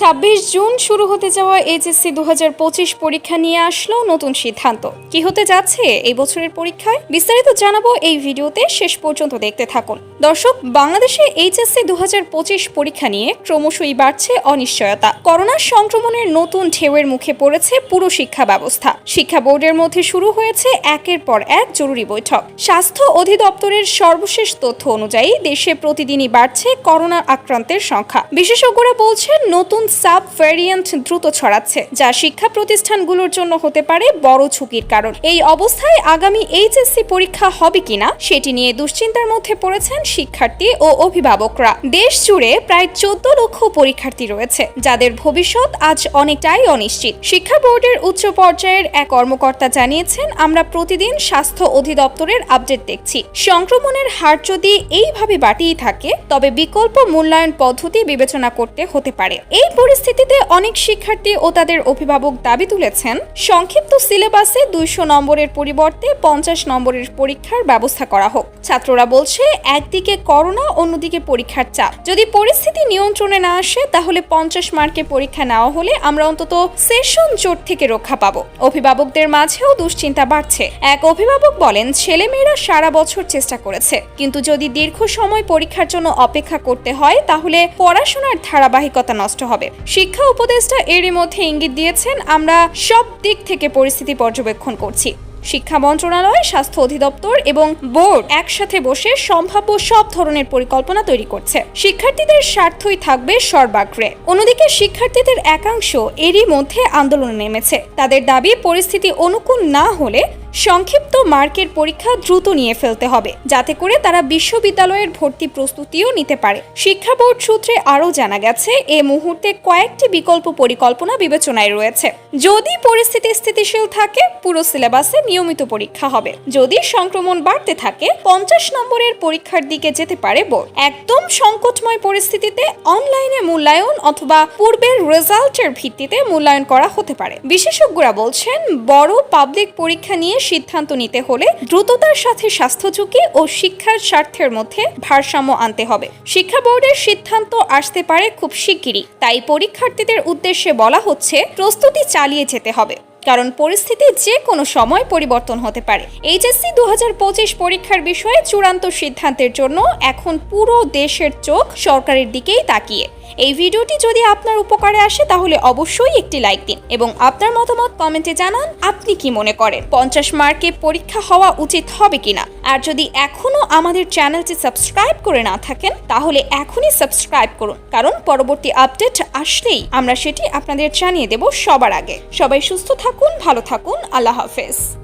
ছাব্বিশ জুন শুরু হতে যাওয়া এইচএসসি দু হাজার পঁচিশ পরীক্ষা নিয়ে আসলো নতুন সিদ্ধান্ত। কি হতে যাচ্ছে এই বছরের পরীক্ষায়? বিস্তারিত জানাব এই ভিডিওতে। শেষ পর্যন্ত দেখতে থাকুন। দর্শক, বাংলাদেশে এইচএসসি দু হাজার পঁচিশ পরীক্ষা নিয়ে ক্রমশই বাড়ছে অনিশ্চয়তা। করোনা সংক্রমণের নতুন ঢেউয়ের মুখে পড়েছে পুরো শিক্ষা ব্যবস্থা। শিক্ষা বোর্ডের মধ্যে শুরু হয়েছে একের পর এক জরুরি বৈঠক। স্বাস্থ্য অধিদপ্তরের সর্বশেষ তথ্য অনুযায়ী দেশে প্রতিদিনই বাড়ছে করোনা আক্রান্তের সংখ্যা। বিশেষজ্ঞরা বলছেন, নতুন সাব ভ্যারিয়েন্ট দ্রুত ছড়াচ্ছে, যা শিক্ষা প্রতিষ্ঠানগুলোর জন্য হতে পারে বড় ঝুঁকির কারণ। এই অবস্থায় আগামী এইচএসসি পরীক্ষা হবে কিনা, সেটি নিয়ে দুশ্চিন্তার মধ্যে পড়েছেন শিক্ষার্থী ও অভিভাবকরা। দেশ জুড়ে প্রায় চোদ্দ লক্ষ পরীক্ষার্থী রয়েছে, যাদের ভবিষ্যৎ আজ অনেকটাই অনিশ্চিত। শিক্ষা বোর্ডের উচ্চ পর্যায়ের এক কর্মকর্তা জানিয়েছেন, আমরা প্রতিদিন স্বাস্থ্য অধিদপ্তরের আপডেট দেখছি। সংক্রমণের হার যদি এইভাবে বাড়তেই থাকে, তবে বিকল্প মূল্যায়ন পদ্ধতি বিবেচনা করতে হতে পারে। এই পরিস্থিতিতে অনেক শিক্ষার্থী ও তাদের অভিভাবক দাবি তুলেছেন, সংক্ষিপ্ত সিলেবাসে দুইশো নম্বরের পরিবর্তে পঞ্চাশ নম্বরের পরীক্ষার ব্যবস্থা করা হোক। ছাত্ররা বলছে, একদিকে করোনা, অন্যদিকে পরীক্ষার চাপ। যদি পরিস্থিতি নিয়ন্ত্রণে না আসে, তাহলে পঞ্চাশ মার্কে পরীক্ষা নেওয়া হলে আমরা অন্তত সেশন জোট থেকে রক্ষা পাবো। অভিভাবকদের মাঝেও দুশ্চিন্তা বাড়ছে। এক অভিভাবক বলেন, ছেলেমেয়েরা সারা বছর চেষ্টা করেছে। কিন্তু যদি দীর্ঘ সময় পরীক্ষার জন্য অপেক্ষা করতে হয়, তাহলে পড়াশোনার ধারাবাহিকতা নষ্ট হবে। শিক্ষা উপদেষ্টা এরই মধ্যে ইঙ্গিত দিয়েছেন, আমরা সব দিক থেকে পরিস্থিতি পর্যবেক্ষণ করছি। শিক্ষা মন্ত্রণালয়, স্বাস্থ্য অধিদপ্তর এবং বোর্ড একসাথে বসে সম্ভাব্য সব ধরনের পরিকল্পনা তৈরি করছে। শিক্ষার্থীদের স্বার্থই থাকবে সর্বাগ্রে। অন্যদিকে শিক্ষার্থীদের একাংশ এরই মধ্যে আন্দোলনে নেমেছে। তাদের দাবি, পরিস্থিতি অনুকূল না হলে সংক্ষিপ্ত মার্কের পরীক্ষা দ্রুত নিয়ে ফেলতে হবে, যাতে করে তারা বিশ্ববিদ্যালয়ের ভর্তি প্রস্তুতিও নিতে পারে। শিক্ষা বোর্ড সূত্রে আরও জানা গেছে, এ মুহূর্তে কয়েকটি বিকল্প পরিকল্পনা বিবেচনায় রয়েছে। যদি পরিস্থিতি স্থিতিশীল থাকে, পুরো সিলেবাসে নিয়মিত পরীক্ষা হবে। যদি সংক্রমণ বাড়তে থাকে, পঞ্চাশ নম্বরের পরীক্ষার দিকে যেতে পারে বোর্ড। একদম সংকটময় পরিস্থিতিতে অনলাইনে মূল্যায়ন অথবা পূর্বের রেজাল্টের ভিত্তিতে মূল্যায়ন করা হতে পারে। বিশেষজ্ঞরা বলছেন, বড় পাবলিক পরীক্ষা নিয়ে সিদ্ধান্ত নিতে হলে দ্রুততার সাথে স্বাস্থ্য ঝুঁকি ও শিক্ষার স্বার্থের মধ্যে ভারসাম্য আনতে হবে। শিক্ষা বোর্ডের সিদ্ধান্ত আসতে পারে খুব শিগগিরই। তাই পরীক্ষার্থীদের উদ্দেশ্যে বলা হচ্ছে, প্রস্তুতি চালিয়ে যেতে হবে। কারণ পরিস্থিতি যে কোনো সময় পরিবর্তন হতে পারে। এইচএসসি দু হাজার পঁচিশ পরীক্ষার বিষয়ে চূড়ান্ত সিদ্ধান্তের জন্য এখন পুরো দেশের চোখ সরকারের দিকেই তাকিয়ে। এই ভিডিওটি যদি আপনার উপকারে আসে, তাহলে অবশ্যই একটি লাইক দিন এবং আপনার মতামত কমেন্টে জানান আপনি কি মনে করেন। পঞ্চাশ মার্কে পরীক্ষা হওয়া উচিত হবে কিনা? আর যদি এখনও আমাদের চ্যানেলটি সাবস্ক্রাইব করে না থাকেন, তাহলে এখনই সাবস্ক্রাইব করুন, কারণ পরবর্তী আপডেট আসলেই আমরা সেটি আপনাদের জানিয়ে দেব সবার আগে। সবাই সুস্থ থাকুন, ভালো থাকুন, আল্লাহ হাফেজ।